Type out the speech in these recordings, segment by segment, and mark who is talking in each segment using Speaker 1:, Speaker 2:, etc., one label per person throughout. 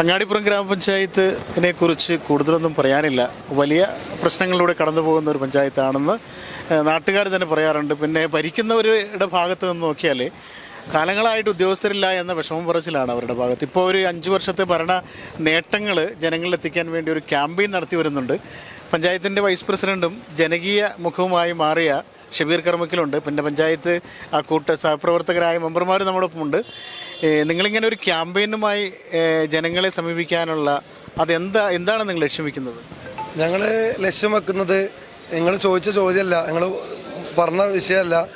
Speaker 1: അങ്ങാടിപ്പുറം ഗ്രാമപഞ്ചായത്തിനെ കുറിച്ച് കൂടുതലൊന്നും പറയാനില്ല. വലിയ പ്രശ്നങ്ങളിലൂടെ കടന്നു പോകുന്ന ഒരു പഞ്ചായത്താണെന്ന് നാട്ടുകാർ തന്നെ പറയാറുണ്ട്. പിന്നെ ഭരിക്കുന്നവരുടെ ഭാഗത്ത് നിന്ന് നോക്കിയാൽ കാലങ്ങളായിട്ട് ഉദ്യോഗസ്ഥരില്ല എന്ന വിഷമം പറച്ചിലാണ് അവരുടെ ഭാഗത്ത്. ഇപ്പോൾ ഒരു അഞ്ച് വർഷത്തെ ഭരണ നേട്ടങ്ങൾ ജനങ്ങളിൽ എത്തിക്കാൻ വേണ്ടി ഒരു ക്യാമ്പയിൻ നടത്തി വരുന്നുണ്ട്. പഞ്ചായത്തിന്റെ വൈസ് പ്രസിഡന്റും ജനകീയ മുഖവുമായി മാറിയ ഷബീർ കർമ്മക്കിലുണ്ട്. പിന്നെ പഞ്ചായത്ത് ആ കൂട്ട സഹപ്രവർത്തകരായ മെമ്പർമാർ നമ്മോടൊപ്പം ഉണ്ട് ഏ, നിങ്ങളിങ്ങനെ ഒരു ക്യാമ്പയിനുമായി ജനങ്ങളെ സമീപിക്കാനുള്ള അതെന്താ എന്താണ് നിങ്ങൾ ലക്ഷ്യം വെക്കുന്നത്?
Speaker 2: ഞങ്ങൾ ലക്ഷ്യം വെക്കുന്നത് നിങ്ങൾ ചോദിച്ച ചോദ്യമല്ല ഞങ്ങൾ പറഞ്ഞ വിഷയമല്ല.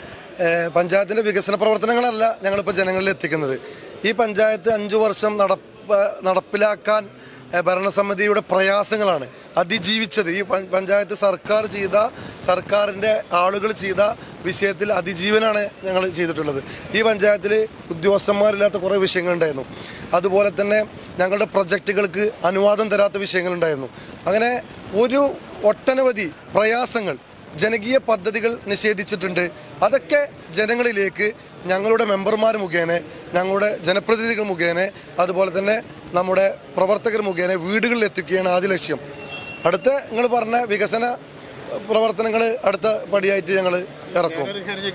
Speaker 2: പഞ്ചായത്തിന്റെ വികസന പ്രവർത്തനങ്ങളല്ല ഞങ്ങളിപ്പോൾ ജനങ്ങളിൽ എത്തിക്കുന്നത്. ഈ പഞ്ചായത്ത് അഞ്ചു വർഷം നടപ്പ് നടപ്പിലാക്കാൻ ഭരണസമിതിയുടെ പ്രയാസങ്ങളാണ്. അതിജീവിച്ചത്. ഈ പഞ്ചായത്ത് സർക്കാർ ചെയ്ത സർക്കാരിന്റെ ആളുകൾ ചെയ്ത വിഷയത്തിൽ അതിജീവനാണ് ഞങ്ങൾ ചെയ്തിട്ടുള്ളത്. ഈ പഞ്ചായത്തിൽ ഉദ്യോഗസ്ഥന്മാരില്ലാത്ത കുറേ വിഷയങ്ങളുണ്ടായിരുന്നു. അതുപോലെ തന്നെ ഞങ്ങളുടെ പ്രൊജക്റ്റുകൾക്ക് അനുവാദം തരാത്ത വിഷയങ്ങളുണ്ടായിരുന്നു. അങ്ങനെ ഒരു ഒട്ടനവധി പ്രയാസങ്ങൾ ജനകീയ പദ്ധതികൾ നിഷേധിച്ചിട്ടുണ്ട്. അതൊക്കെ ജനങ്ങളിലേക്ക് ഞങ്ങളുടെ മെമ്പർമാർ മുഖേന ഞങ്ങളുടെ ജനപ്രതിനിധികൾ മുഖേന അതുപോലെ തന്നെ നമ്മുടെ പ്രവർത്തകർ മുഖേന വീടുകളിൽ എത്തിക്കുകയാണ് ആദ്യ ലക്ഷ്യം. അടുത്ത നിങ്ങൾ പറഞ്ഞ വികസന പ്രവർത്തനങ്ങൾ അടുത്ത പടിയായിട്ട് ഞങ്ങൾ ഇറക്കും.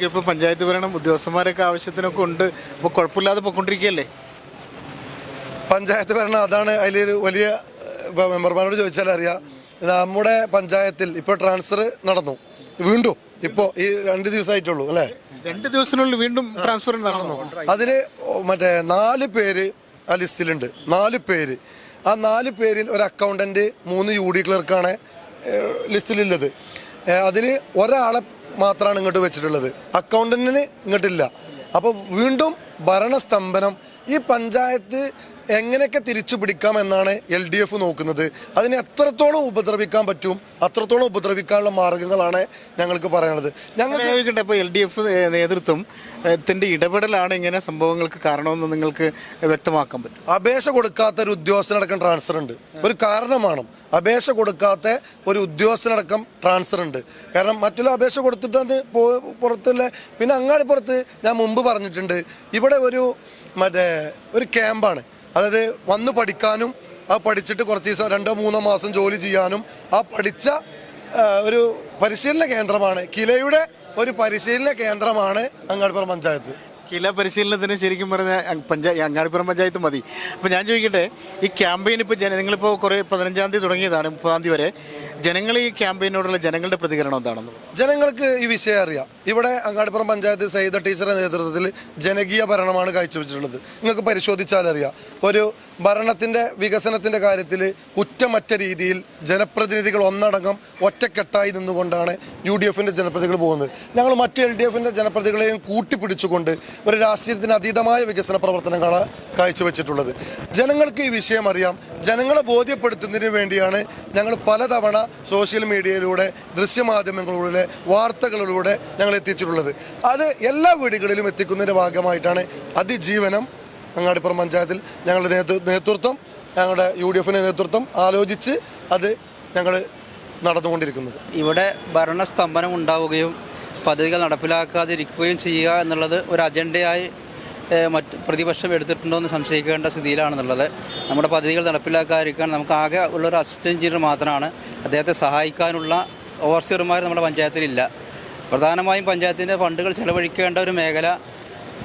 Speaker 1: ഇപ്പോൾ പഞ്ചായത്ത് ഭരണം ഉദ്യോഗസ്ഥന്മാരൊക്കെ ആവശ്യത്തിനൊക്കെ ഉണ്ട്. അപ്പോൾ കുഴപ്പമില്ലാതെ പോയിക്കൊണ്ടിരിക്കുകയല്ലേ
Speaker 2: പഞ്ചായത്ത് ഭരണം അതാണ് അതിലൊരു വലിയ ഇപ്പോൾ മെമ്പർമാരോട് ചോദിച്ചാൽ അറിയാം നമ്മുടെ പഞ്ചായത്തിൽ ഇപ്പോൾ ട്രാൻസ്ഫർ നടന്നു. വീണ്ടും ഇപ്പോൾ ഈ രണ്ട് ദിവസമായിട്ടുള്ളൂ അല്ലേ?
Speaker 1: രണ്ട് ദിവസത്തിനുള്ളിൽ വീണ്ടും ട്രാൻസ്ഫർ നടന്നു.
Speaker 2: അതിൽ മറ്റേ നാല് പേര് ആ ലിസ്റ്റിലുണ്ട്. നാല് പേര്. ആ നാല് പേരിൽ ഒരു അക്കൗണ്ടന്റ് മൂന്ന് യു ഡി ക്ലർക്കാണ് ലിസ്റ്റിലുള്ളത്. അതിൽ ഒരാളെ മാത്രമാണ് ഇങ്ങോട്ട് വെച്ചിട്ടുള്ളത്. അക്കൗണ്ടന്റിന് ഇങ്ങോട്ടില്ല. അപ്പോൾ വീണ്ടും ഭരണസ്തംഭനം. ഈ പഞ്ചായത്ത് എങ്ങനെയൊക്കെ തിരിച്ചു പിടിക്കാം എന്നാണ് എൽ ഡി എഫ് നോക്കുന്നത്. അതിനെ എത്രത്തോളം ഉപദ്രവിക്കാൻ പറ്റും അത്രത്തോളം ഉപദ്രവിക്കാനുള്ള മാർഗങ്ങളാണ് ഞങ്ങൾക്ക് പറയാനുള്ളത്. ഞങ്ങൾ
Speaker 1: ചോദിക്കട്ടെ ഇപ്പോൾ എൽ ഡി എഫ് നേതൃത്വം ഇടപെടലാണ് ഇങ്ങനെ സംഭവങ്ങൾക്ക് കാരണമെന്ന് നിങ്ങൾക്ക് വ്യക്തമാക്കാൻ പറ്റും.
Speaker 2: അപേക്ഷ കൊടുക്കാത്ത ഒരു ഉദ്യോഗസ്ഥനടക്കം ട്രാൻസ്ഫർ ഉണ്ട്. ഒരു കാരണമാണ്. അപേക്ഷ കൊടുക്കാത്ത ഒരു ഉദ്യോഗസ്ഥനടക്കം ട്രാൻസ്ഫർ ഉണ്ട്. കാരണം മറ്റുള്ള അപേക്ഷ കൊടുത്തിട്ട് അത് പുറത്തുള്ള പിന്നെ അങ്ങാടി പുറത്ത് ഞാൻ മുമ്പ് പറഞ്ഞിട്ടുണ്ട്. ഇവിടെ ഒരു മറ്റേ ഒരു ക്യാമ്പാണ് അതായത് വന്ന് പഠിക്കാനും ആ പഠിച്ചിട്ട് കുറച്ച് ദിവസം രണ്ടോ മൂന്നോ മാസം ജോലി ചെയ്യാനും ആ പഠിച്ച ഒരു പരിശീലന കേന്ദ്രമാണ്. കിലയുടെ ഒരു പരിശീലന കേന്ദ്രമാണ് അങ്ങാടിപ്പുറം പഞ്ചായത്ത്.
Speaker 1: കില പരിശീലനത്തിന് ശരിക്കും പറഞ്ഞാൽ പഞ്ചായത്ത് അങ്ങാടിപ്പുറം പഞ്ചായത്ത് മതി. അപ്പോൾ ഞാൻ ചോദിക്കട്ടെ ഈ ക്യാമ്പയിൻ ഇപ്പോൾ ജന നിങ്ങളിപ്പോൾ കുറേ പതിനഞ്ചാം തീയതി തുടങ്ങിയതാണ് മുപ്പതാം തീയതി വരെ. ജനങ്ങൾ ഈ ക്യാമ്പയിനോടുള്ള ജനങ്ങളുടെ പ്രതികരണം എന്താണെന്ന്
Speaker 2: ജനങ്ങൾക്ക് ഈ വിഷയം അറിയാം. ഇവിടെ അങ്ങാടിപ്പുറം പഞ്ചായത്ത് സൈദ ടീച്ചറുടെ നേതൃത്വത്തിൽ ജനകീയ ഭരണമാണ് കാഴ്ചവെച്ചിട്ടുള്ളത്. നിങ്ങൾക്ക് പരിശോധിച്ചാൽ അറിയാം. ഒരു ഭരണത്തിന്റെ വികസനത്തിന്റെ കാര്യത്തിൽ കുറ്റമറ്റ രീതിയിൽ ജനപ്രതിനിധികൾ ഒന്നടങ്കം ഒറ്റക്കെട്ടായി നിന്നുകൊണ്ടാണ് യു ഡി എഫിന്റെ ജനപ്രതിനിധികൾ പോകുന്നത്. ഞങ്ങൾ മറ്റ് എൽ ഡി എഫിന്റെ ജനപ്രതിനിധികളെയും കൂട്ടിപ്പിടിച്ചുകൊണ്ട് ഒരു രാഷ്ട്രീയത്തിന് അതീതമായ വികസന പ്രവർത്തനങ്ങളാണ് കാഴ്ചവെച്ചിട്ടുള്ളത്. ജനങ്ങൾക്ക് ഈ വിഷയം അറിയാം. ജനങ്ങളെ ബോധ്യപ്പെടുത്തുന്നതിന് വേണ്ടിയാണ് ഞങ്ങൾ പലതവണ സോഷ്യൽ മീഡിയയിലൂടെ ദൃശ്യമാധ്യമങ്ങളിലൂടെ വാർത്തകളിലൂടെ ഞങ്ങൾ എത്തിച്ചിട്ടുള്ളത്. അത് എല്ലാ വീടുകളിലും എത്തിക്കുന്നതിന്റെ ഭാഗമായിട്ടാണ് അതിജീവനം അങ്ങാടിപ്പുറം പഞ്ചായത്തിൽ ഞങ്ങളുടെ നേതൃത്വം ഞങ്ങളുടെ യു ഡി എഫിന്റെ നേതൃത്വം ആലോചിച്ച് അത് ഞങ്ങൾ നടന്നുകൊണ്ടിരിക്കുന്നത്.
Speaker 3: ഇവിടെ ഭരണസ്തംഭനം ഉണ്ടാവുകയും പദ്ധതികൾ നടപ്പിലാക്കാതിരിക്കുകയും ചെയ്യുക എന്നുള്ളത് ഒരു അജണ്ടയായി മറ്റ് പ്രതിപക്ഷം എടുത്തിട്ടുണ്ടോ എന്ന് സംശയിക്കേണ്ട സ്ഥിതിയിലാണെന്നുള്ളത്. നമ്മുടെ പദ്ധതികൾ നടപ്പിലാക്കാതിരിക്കാൻ നമുക്ക് ആകെ ഉള്ളൊരു അസിസ്റ്റന്റ് എഞ്ചിനീയർ മാത്രമാണ് അദ്ദേഹത്തെ സഹായിക്കാനുള്ള ഓവർസിയർമാർ നമ്മുടെ പഞ്ചായത്തിലില്ല. പ്രധാനമായും പഞ്ചായത്തിന്റെ ഫണ്ടുകൾ ചെലവഴിക്കേണ്ട ഒരു മേഖല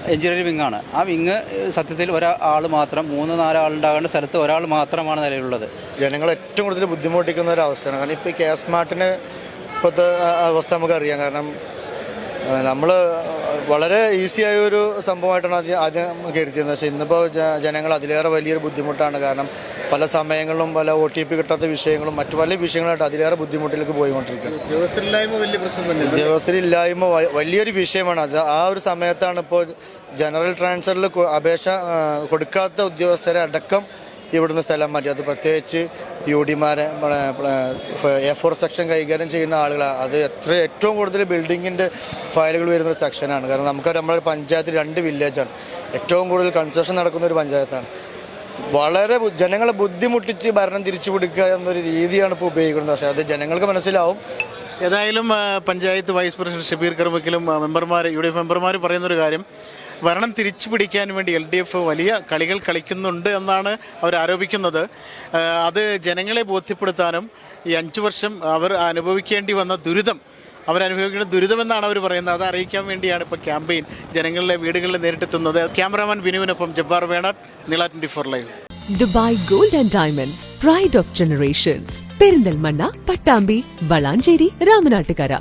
Speaker 3: എഞ്ചിനീയറിംഗ് വിങ്ങാണ്. ആ വിങ് സത്യത്തിൽ ഒരാൾ മാത്രം മൂന്ന് നാലാളുണ്ടാകേണ്ട സ്ഥലത്ത് ഒരാൾ മാത്രമാണ് നിലവിലുള്ളത്.
Speaker 4: ജനങ്ങൾ ഏറ്റവും കൂടുതൽ ബുദ്ധിമുട്ടിക്കുന്ന ഒരു അവസ്ഥയാണ്. കാരണം ഇപ്പോൾ കെ സ്മാർട്ടിന് ഇപ്പോഴത്തെ അവസ്ഥ നമുക്കറിയാം. കാരണം നമ്മൾ വളരെ ഈസി ആയ ഒരു സംഭവമായിട്ടാണ് ആദ്യം ആദ്യം കരുതിയത് പക്ഷേ ഇന്നിപ്പോൾ ജനങ്ങൾ അതിലേറെ വലിയൊരു ബുദ്ധിമുട്ടാണ്. കാരണം പല സമയങ്ങളിലും പല ഒ ടി പി കിട്ടാത്ത വിഷയങ്ങളും മറ്റു പല വിഷയങ്ങളായിട്ട് അതിലേറെ ബുദ്ധിമുട്ടിലേക്ക് പോയിക്കൊണ്ടിരിക്കുന്നത്
Speaker 1: ഉദ്യോഗസ്ഥരില്ലായ്മ
Speaker 4: വലിയൊരു വിഷയമാണ്. അത് ആ ഒരു സമയത്താണ് ഇപ്പോൾ ജനറൽ ട്രാൻസ്ഫറിൽ അപേക്ഷ കൊടുക്കാത്ത ഉദ്യോഗസ്ഥരെ അടക്കം ഇവിടുന്ന് സ്ഥലം മാറ്റി. അത് പ്രത്യേകിച്ച് യു ഡിമാരെ എ ഫോർ സെക്ഷൻ കൈകാര്യം ചെയ്യുന്ന ആളുകളാണ് അത് എത്ര ഏറ്റവും കൂടുതൽ ബിൽഡിങ്ങിന്റെ ഫയലുകൾ വരുന്ന ഒരു സെക്ഷനാണ് കാരണം നമുക്ക് നമ്മുടെ പഞ്ചായത്ത് രണ്ട് വില്ലേജാണ് ഏറ്റവും കൂടുതൽ കൺസ്ട്രക്ഷൻ നടക്കുന്ന ഒരു പഞ്ചായത്താണ്. വളരെ ജനങ്ങളെ ബുദ്ധിമുട്ടിച്ച് ഭരണം തിരിച്ചു പിടിക്കുക എന്നൊരു രീതിയാണ് ഇപ്പോൾ ഉപയോഗിക്കുന്നത്. പക്ഷേ അത് ജനങ്ങൾക്ക് മനസ്സിലാവും.
Speaker 1: ഏതായാലും പഞ്ചായത്ത് വൈസ് പ്രസിഡന്റ് ഷബീർ കർമ്മക്കിലും മെമ്പർമാർ യു ഡി എഫ് മെമ്പർമാർ പറയുന്നൊരു കാര്യം. ഭരണം തിരിച്ചു പിടിക്കാൻ വേണ്ടി എൽ ഡി എഫ് വലിയ കളികൾ കളിക്കുന്നുണ്ട് എന്നാണ് അവർ ആരോപിക്കുന്നത്. അത് ജനങ്ങളെ ബോധ്യപ്പെടുത്താനും ഈ അഞ്ചു വർഷം അവർ അനുഭവിക്കേണ്ടി വന്ന ദുരിതം അവരനുഭവിക്കുന്ന ദുരിതമെന്നാണ് അവർ പറയുന്നത്. അത് അറിയിക്കാൻ വേണ്ടിയാണ് ഇപ്പോൾ ക്യാമ്പയിൻ ജനങ്ങളിലെ വീടുകളിൽ നേരിട്ടെത്തുന്നത്. ക്യാമറാമാൻ ബിനുവിനൊപ്പം ജബ്ബാർ വേണാട് നില twenty four live.
Speaker 5: Dubai gold and diamonds pride of generations. Perinthalmanna Pattambi Valanchery Ramanattukara.